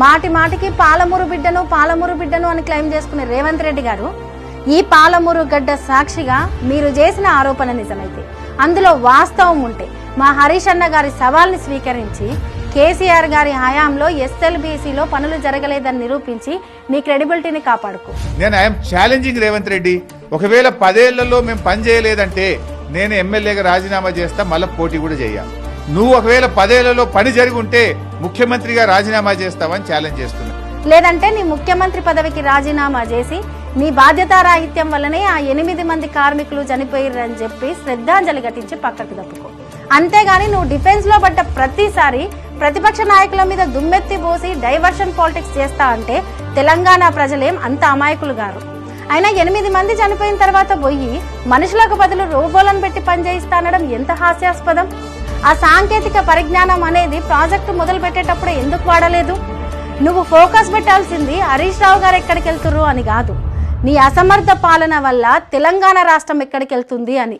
మాటి మాటికి పాలమూరు బిడ్డను పాలమూరు బిడ్డను అని క్లెయిమ్ చేసుకునే రేవంత్ రెడ్డి గారు ఈ పాలమూరు గడ్డ సాక్షిగా మీరు చేసిన ఆరోపణ నిజమైతే అందులో వాస్తవం ఉంటే మా హరీష్ అన్న గారి సవాల్ని స్వీకరించి కేసీఆర్ గారి హయాంలో ఎస్ఎల్బీసీలో పనులు జరగలేదని నిరూపించి నీ క్రెడిబిలిటీని కాపాడుకో. నేను ఐఎమ్ ఛాలెంజింగ్ రేవంత్ రెడ్డి. ఒకవేళ పదేళ్ళలో మేము పని చేయలేదంటే నేను ఎమ్మెల్యేగా రాజీనామా చేస్తా మళ్ళీ పోటీ కూడా చేయాలి. నువ్వు ఒకవేళ పదేళ్ళలో పని జరిగి ఉంటే ముఖ్యమంత్రిగా రాజీనామా చేస్తావని ఛాలెంజ్ చేస్తున్నా. లేదంటే నీ ముఖ్యమంత్రి పదవికి రాజీనామా చేసి నీ బాధ్యతారాహిత్యం వల్లనే ఆ ఎనిమిది మంది కార్మికులు చనిపోయారని చెప్పి శ్రద్ధాంజలి ఘటించి పక్కకు తప్పుకో అంతేగాని నువ్వు డిఫెన్స్లో పడ్డ ప్రతిసారి ప్రతిపక్ష నాయకుల మీద దుమ్మెత్తి పోసి డైవర్షన్ పాలిటిక్స్ చేస్తా అంటే తెలంగాణ ప్రజలేం అంత అమాయకులు గారు. అయినా ఎనిమిది మంది చనిపోయిన తర్వాత పోయి మనుషులకు బదులు రోబోలను పెట్టి పనిచేయిస్తా అనడం ఎంత హాస్యాస్పదం? ఆ సాంకేతిక పరిజ్ఞానం అనేది ప్రాజెక్టు మొదలు పెట్టేటప్పుడు ఎందుకు వాడలేదు? నువ్వు ఫోకస్ పెట్టాల్సింది హరీష్ రావు గారు ఎక్కడికి వెళ్తుర్రు అని కాదు. నీ అసమర్థ పాలన వల్ల తెలంగాణ రాష్ట్రం ఎక్కడికి వెళ్తుంది అని.